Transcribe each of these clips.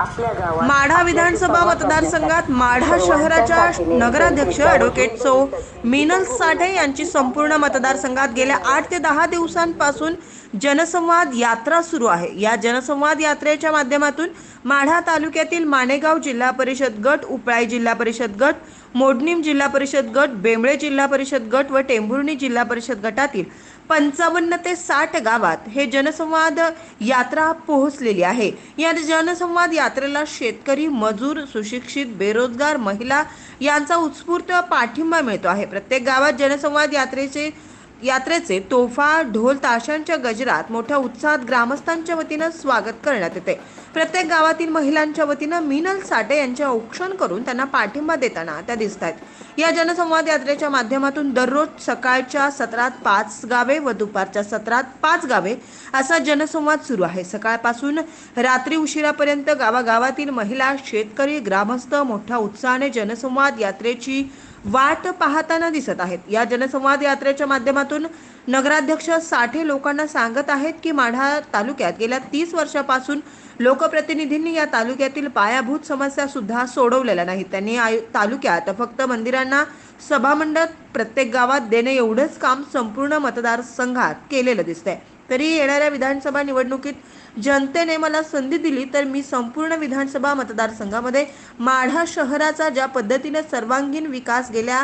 माढा विधानसभा मतदारसंघात माढा शहराच्या नगराध्यक्ष ॲडव्होकेट सौ मिनल साठे यांची संपूर्ण मतदारसंघात गेल्या आठ ते दहा दिवसांपासून जनसंवाद यात्रा सुरू आहे. या जनसंवाद यात्रेच्या माध्यमातून माढा तालुक्यातील माणेगाव जिल्हा परिषद गट उपळाई जिल्हा परिषद गट मोडणीम जिल्हा परिषद गट बेंबळे जिल्हा परिषद गट व टेंभुर्णी जिल्हा परिषद गटातील पंचावन्न ते साठ गावात हे जनसंवाद यात्रा पोहोचलेली आहे. या जनसंवाद यात्रेला शेतकरी मजूर सुशिक्षित बेरोजगार महिला यांचा उत्स्फूर्त पाठिंबा मिळतो आहे. प्रत्येक गावात जनसंवाद यात्रेचे यात्रेचे तोफा ढोल ताशांच्या गजरात मोठ्या उत्साहात ग्रामस्थांच्या वतीनं स्वागत करण्यात येते. प्रत्येक गावातील महिलांच्या वतीनं मिनल साठे यांचे औक्षण करून त्यांना पाठिंबा देताना त्या दिसत आहेत या जनसंवाद यात्रेच्या माध्यमातून दररोज सकाळच्या सत्रात पाच गावे व दुपारच्या सत्रात पाच गावे असा जनसंवाद सुरू आहे. सकाळपासून रात्री उशिरापर्यंत गावागावातील महिला शेतकरी ग्रामस्थ मोठ्या उत्साहाने जनसंवाद यात्रेची वाट पाहताना दिसत आहेत. या जनसंवाद यात्रेच्या माध्यमातून नगराध्यक्ष साठे लोकांना सांगत आहेत की माढा तालुक्यात गेल्या तीस वर्षापासून लोकप्रतिनिधींनी या तालुक्यातील पायाभूत समस्या सुद्धा सोडवलेल्या नाहीत. त्यांनी आयु- तालुक्यात फक्त मंदिरांना सभामंडप प्रत्येक गावात देणे एवढंच काम संपूर्ण मतदारसंघात केलेलं दिसतंय. तरी येणाऱ्या विधानसभा निवडणुकीत जनतेने मला संधी दिली तर मी संपूर्ण विधानसभा मतदारसंघामध्ये माढा शहराचा ज्या पद्धतीने सर्वांगीण विकास गेल्या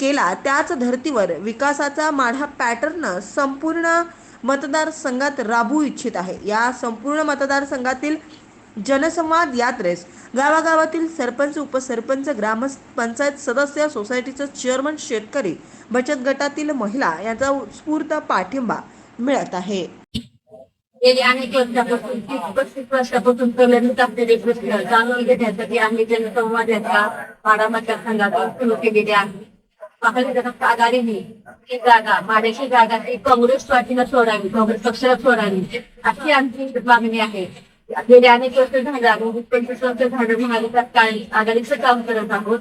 केला त्याच धर्तीवर विकासाचा माढा पॅटर्न संपूर्ण मतदारसंघात राबवू इच्छित आहे. या संपूर्ण मतदारसंघातील जनसंवाद यात्रेस गावागावातील सरपंच उपसरपंच ग्रामस्थ पंचायत सदस्य सोसायटीचं चेअरमन शेतकरी बचत गटातील महिला यांचा उत्स्फूर्त पाठिंबा मिळत आहे. गेली अनेक वर्षापासून पस्तीस वर्षापासून प्रलंबित असलेले प्रश्न जाणून घेण्यासाठी आम्ही जनसंवाद यात्रा पाडा मतदारसंघातून सुरू केलेली आहे. आघाडीने ही जागा माड्याची जागा ही काँग्रेस पार्टीला सोडावी काँग्रेस पक्षाला सोडावी अशी आमची मागणी आहे. गेले अनेक वर्ष झाले आम्ही पंचवीस वर्ष झालं महाविकास काळी आघाडीचं काम करत आहोत.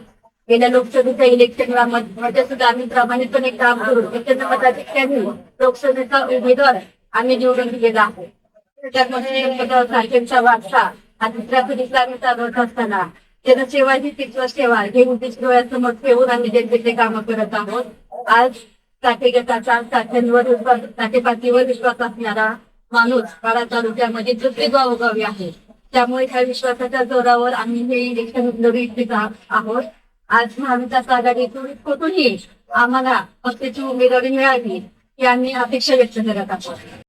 गेल्या लोकसभेच्या इलेक्शनला मध्ये सुद्धा आम्ही प्रामाणिकपणे काम करून प्रचंड मताधिक्याने लोकसभेचा उमेदवार आम्ही निवडून दिलेला आहे त्यामध्ये सारख्यांचा वारसा हा दुसऱ्या पिढीचा आम्ही चालवत असताना त्याचा सेवा ही तिथला सेवा हे उद्देश डोळ्यासमोर ठेवून आम्ही जनतेचे कामं करत आहोत. आज साठे गटाचा साठ्यांवर विश्वास साठे पातळीवर विश्वास असणारा माणूस पाडा तालुक्यामध्ये प्रत्येक गावोगावी आहे. त्यामुळे ह्या विश्वासाच्या जोरावर आम्ही हे इलेक्शन लढू इच्छित आहोत. आज महाविकास आघाडीतून कुठूनही आम्हाला पक्षाची उमेदवारी मिळाली ही आम्ही अपेक्षा व्यक्त करत आहोत.